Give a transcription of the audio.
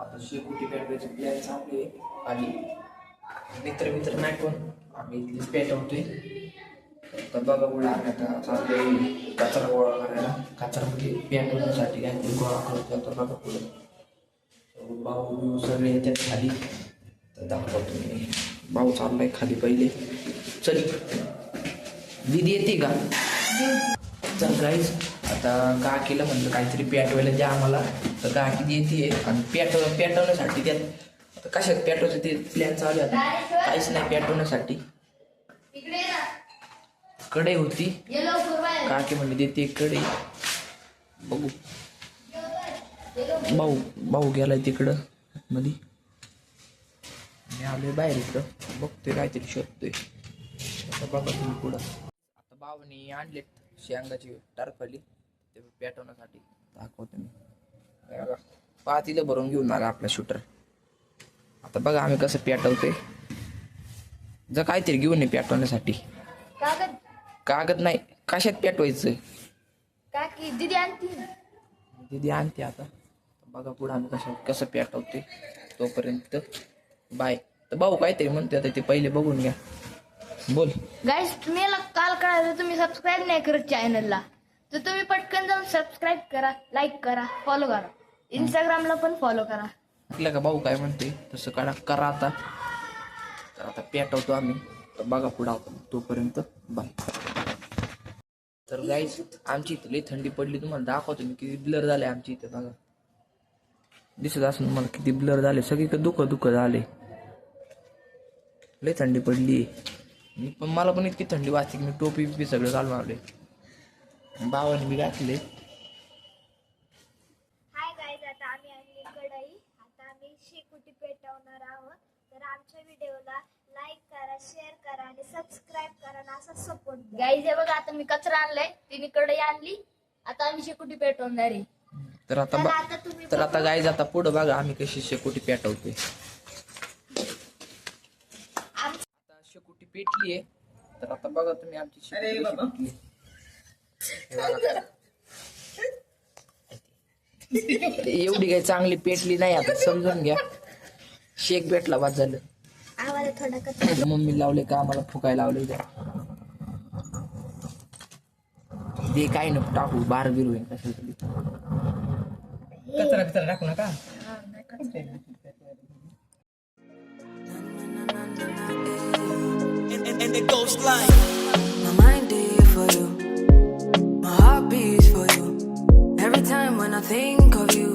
आता शेकोटी पेटवायचे प्लॅन चांगले आहे. आणि मित्र मित्र नाही पण आम्ही इथलीच पेटवतोय तर बघा गोळा आम्ही आता चालतोय कचरा गोळा करायला. कचरा म्हणजे पेटवण्यासाठी काहीतरी गोळा करतो आता बघा पुढे. भाऊ सगळे येतात खाली. तर दाखवतो मी. भाऊ चाललाय खाली पहिले. चल. दिदी येते का? चल गाईज आता काकीला म्हणलं काहीतरी पेटवायला द्या आम्हाला. तर काकी येते आणि पेटव पेटवण्यासाठी त्यात आता कशात पेटवचं ते प्लॅन चालू आहे काहीच नाही पेटवण्यासाठी. इकडे कडे होती. काकी म्हणली देते कडे बघू. भाऊ भाऊ गेलाय तिकडं मध्ये. मी आलोय बाहेर इकडं. बघतोय काहीतरी शोधतोय. आता बघा तुम्ही पुढं. आता भावानी आणलेत. शेंगाची टारफली ते पेटवण्यासाठी दाखवतो मी. बघा. पातीला भरून घेऊन आला आपला शूटर आता बघा आम्ही कसं पेटवतोय. जर काहीतरी घेऊन ये पेटवण्यासाठी. कागद. कागद नाही कशात पेटवायचं? काकी दिदी आणती. दिदी आणते आता. बघा पुढं आम्ही कसं कसं पेटवते तोपर्यंत. बाय. तर भाऊ काहीतरी म्हणते आता ते पहिले बघून घ्या. बोल. गाईस तुम्हाला काल कळालं तुम्ही सबस्क्राईब नाही करत चॅनलला तर तुम्ही पटकन जाऊन सबस्क्राईब करा लाईक करा फॉलो करा. इंस्टाग्रामला पण फॉलो करा. ऐकलं का भाऊ काय म्हणते? तसं करा करा आता. तर आता पेटवतो आम्ही. तर बघा पुढं आपण तोपर्यंत बाय तर गाईस आमची इथे लई थंडी पडली तुम्हाला दाखवतो मी किती ब्लर झाले आमची इथे बघा. दिसत असून मला किती ब्लर झाले सगळीकडे दुःख दुःख झाले. लई थंडी पडली. मी पण मला पण इतकी थंडी वाजते की मी टोपी बिपी सगळं घालून आले बाबाने मी घातले. हाय गाईज आता आम्ही आणली कढई. आता आम्ही शेकोटी पेटवणार आहोत. तर आमच्या व्हिडिओला लाईक करा शेअर करा आणि सबस्क्राईब करा आणि असा सपोर्ट द्या. गाईज हे बघा आता मी कचरा आणलाय. तिने कढई आणली. आता आम्ही शेकुटी पेटवणार आहे. तर आता तर बा- आता तुम्ही तर आता गाईज आता पुढं बघा आम्ही कशी शेकोटी पेटवतोय आता शेकोटी पेटली आहे. तर आता बघा तुम्ही आमची पेटली. एवढी काही चांगली पेटली नाही आता समजून घ्या. शेक भेटला बाद झालं. मम्मी लावले का आम्हाला फुकायला लावले ते दे काय नको टाकू बार बिर होईल कशाला तरी. कचरा बिचरा टाकू नका and, it goes like My mind is for you. My heart beats for you. Every time when I think of you,